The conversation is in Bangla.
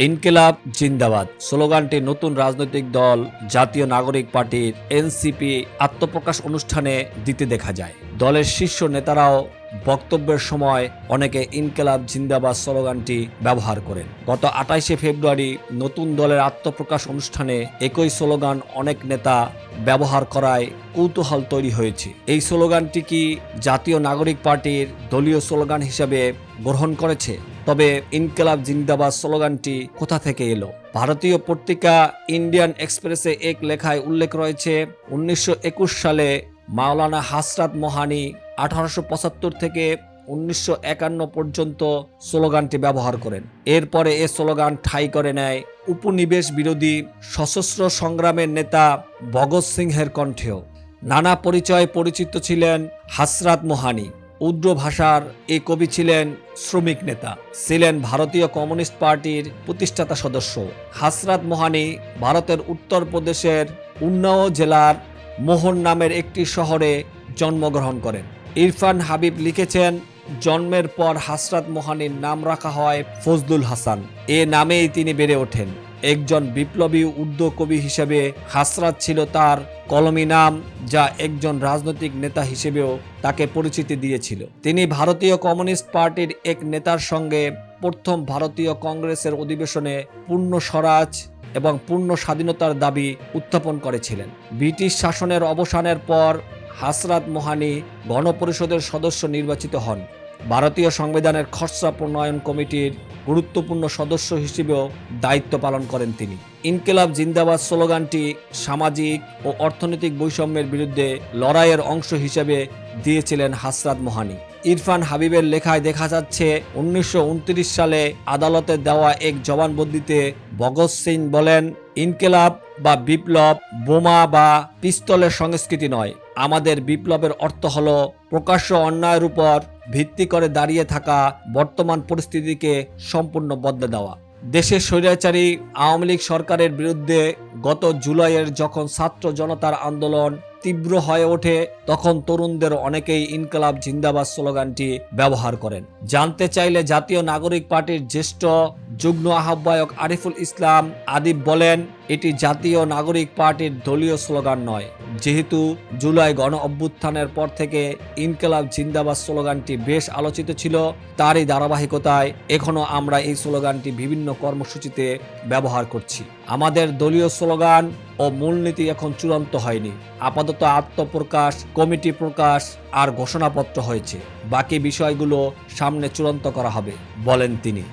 ইনকিলাব জিন্দাবাদ। স্লোগানটি নতুন রাজনৈতিক দল, জাতীয় নাগরিক পার্টির এনসিপি আত্মপ্রকাশ অনুষ্ঠানে দিতে দেখা যায়। দলের শীর্ষ নেতারাও বক্তব্যের সময় অনেকে ইনকিলাব জিন্দাবাদ স্লোগানটি ব্যবহার করেন। গত আঠাইশে ফেব্রুয়ারি নতুন দলের আত্মপ্রকাশ অনুষ্ঠানে একই স্লোগান অনেক নেতা ব্যবহার করায় কৌতূহল তৈরি হয়েছে। এই স্লোগানটি কি জাতীয় নাগরিক পার্টির দলীয় স্লোগান হিসেবে গ্রহণ করেছে? তবে ইনকিলাব জিন্দাবাদ স্লোগানটি কোথা থেকে এলো? ভারতীয় পত্রিকা ইন্ডিয়ান এক্সপ্রেসে এক লেখায় উল্লেখ রয়েছে, উনিশশো একুশ সালে মাওলানা হাসরাত মোহানি আঠারোশো পঁচাত্তর থেকে উনিশশো একান্ন পর্যন্ত স্লোগানটি ব্যবহার করেন। এরপরে এ স্লোগান ঠাঁই করে নেয় উপনিবেশ বিরোধী সশস্ত্র সংগ্রামের নেতা ভগৎ সিংহের কণ্ঠেও। নানা পরিচয়ে পরিচিত ছিলেন হাসরাত মোহানি। উর্দু ভাষার এই কবি ছিলেন শ্রমিক নেতা। ছিলেন ভারতীয় কমিউনিস্ট পার্টির প্রতিষ্ঠাতা সদস্য। হাসরাত মোহানি ভারতের উত্তরপ্রদেশের উন্নাও জেলার মোহন নামের একটি শহরে জন্মগ্রহণ করেন। ইরফান হাবিব লিখেছেন, জন্মের পর হাসরাত মোহানির নাম রাখা হয় ফজলুল হাসান। এ নামেই তিনি বেড়ে ওঠেন। একজন বিপ্লবী উর্দু কবি হিসেবে হাসরাত ছিল তার কলমি নাম, যা একজন রাজনৈতিক নেতা হিসেবেও তাকে পরিচিতি দিয়েছিল। তিনি ভারতীয় কমিউনিস্ট পার্টির এক নেতার সঙ্গে প্রথম ভারতীয় কংগ্রেসের অধিবেশনে পূর্ণ স্বরাজ এবং পূর্ণ স্বাধীনতার দাবি উত্থাপন করেছিলেন। ব্রিটিশ শাসনের অবসানের পর হাসরাত মোহানি গণপরিষদের সদস্য নির্বাচিত হন। ভারতীয় সংবিধানের খসড়া প্রণয়ন কমিটির গুরুত্বপূর্ণ সদস্য হিসেবেও দায়িত্ব পালন করেন তিনি। ইনকিলাব জিন্দাবাদ স্লোগানটি সামাজিক ও অর্থনৈতিক বৈষম্যের বিরুদ্ধে লড়াইয়ের অংশ হিসেবে দিয়েছিলেন হাসরাত মোহানি। ইরফান হাবিবের লেখায় দেখা যাচ্ছে, উনিশশো উনত্রিশ সালে আদালতে দেওয়া এক জবানবন্দিতে ভগৎ সিং বলেন, ইনকিলাব বা বিপ্লব বোমা বা পিস্তলের সংস্কৃতি নয়। আমাদের বিপ্লবের অর্থ হল প্রকাশ্য অন্যায়ের উপর ভিত্তি করে দাঁড়িয়ে থাকা বর্তমান পরিস্থিতিকে সম্পূর্ণ বদলে দেওয়া। দেশের স্বৈরাচারী আওয়ামী লীগ সরকারের বিরুদ্ধে গত জুলাইয়ের যখন ছাত্র জনতার আন্দোলন তীব্র হয়ে ওঠে, তখন তরুণদের অনেকেই ইনকলাব জিন্দাবাদ স্লোগানটি ব্যবহার করেন। জানতে চাইলে জাতীয় নাগরিক পার্টির জ্যেষ্ঠ যুগ্ম আহ্বায়ক আরিফুল ইসলাম আদিব বলেন, এটি জাতীয় নাগরিক পার্টির দলীয় স্লোগান নয়। যেহেতু জুলাই গণ অভ্যুত্থানের পর থেকে ইনকলাব জিন্দাবাদ স্লোগানটি বেশ আলোচিত ছিল, তারই ধারাবাহিকতায় এখনও আমরা এই স্লোগানটি বিভিন্ন কর্মসূচিতে ব্যবহার করছি। আমাদের দলীয় স্লোগান ও মূলনীতি এখন চূড়ান্ত হয়নি। আপাতত আত্মপ্রকাশ, কমিটি প্রকাশ আর ঘোষণাপত্র হয়েছে। বাকি বিষয়গুলো সামনে চূড়ান্ত করা হবে, বলেন তিনি।